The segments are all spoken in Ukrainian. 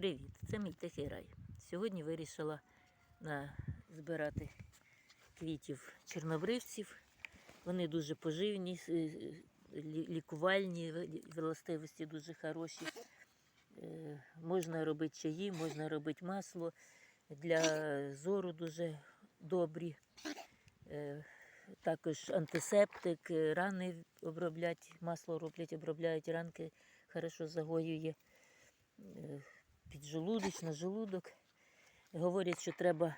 Привіт! Це мій тихий рай. Сьогодні вирішила на, збирати квітів чорнобривців. Вони дуже поживні, е, лі- лікувальні, властивості дуже хороші. Е, Можна робити чаї, можна робити масло. Для зору дуже добрі. Е, Також антисептик, е, рани оброблять, масло роблять, обробляють ранки, хорошо загоює е, піджелудочний желудок. Говорять, що треба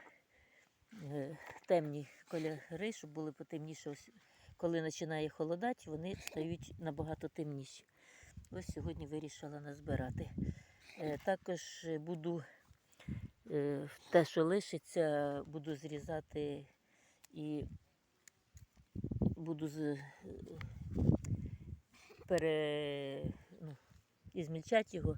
е, темні кольори, щоб були потемніше. Коли починає холодати, вони стають набагато темніші. Ось сьогодні вирішила назбирати. Е, Також буду е, те, що лишиться, буду зрізати і буду з, пере, ну, і його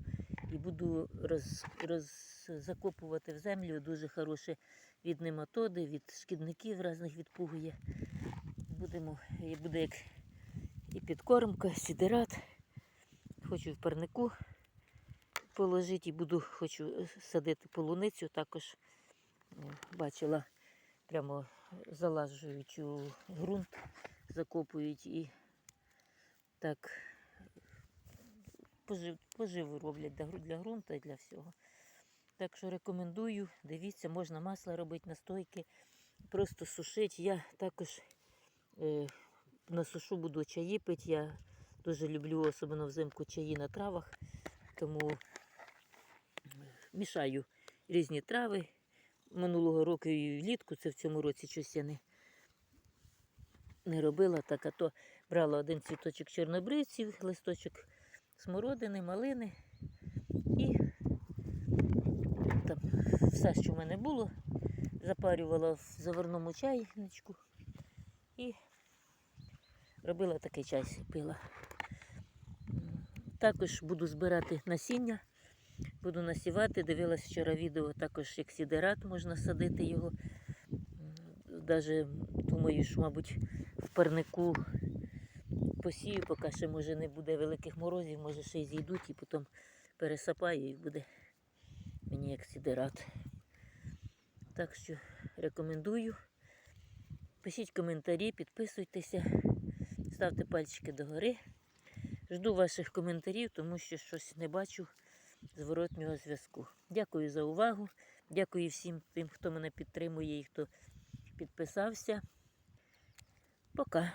і буду роз, роз, закопувати в землю. Дуже хороше від нематоди, від шкідників різних відпугує. Будемо, буде як і підкормка, сідерат. Хочу в парнику положити і буду, хочу садити полуницю. Також бачила, прямо залажують у ґрунт, закопують і так пожив, поживу роблять для, ґрунту і для всього. Так що рекомендую, дивіться, можна масло робити, настойки, просто сушити. Я також е, на сушу буду чаї пити. Я дуже люблю, особливо взимку, чаї на травах, тому мішаю різні трави. Минулого року і влітку, це в цьому році щось я не, не робила так, а то брала один цвіточок чорнобривців, листочок смородини, малини і там все, що в мене було, запарювала в заварному чайничку і робила такий чай, пила. Також буду збирати насіння, буду насівати. Дивилась вчора відео, також як сідерат можна садити його. Навіть думаю, що, мабуть, в парнику посію, поки ще може не буде великих морозів, може ще й зійдуть і потім пересапаю і буде мені як сідерат. Так що рекомендую. Пишіть коментарі, підписуйтеся, ставте пальчики догори. Жду ваших коментарів, тому що щось не бачу зворотнього зв'язку. Дякую за увагу. Дякую всім тим, хто мене підтримує і хто підписався. Пока.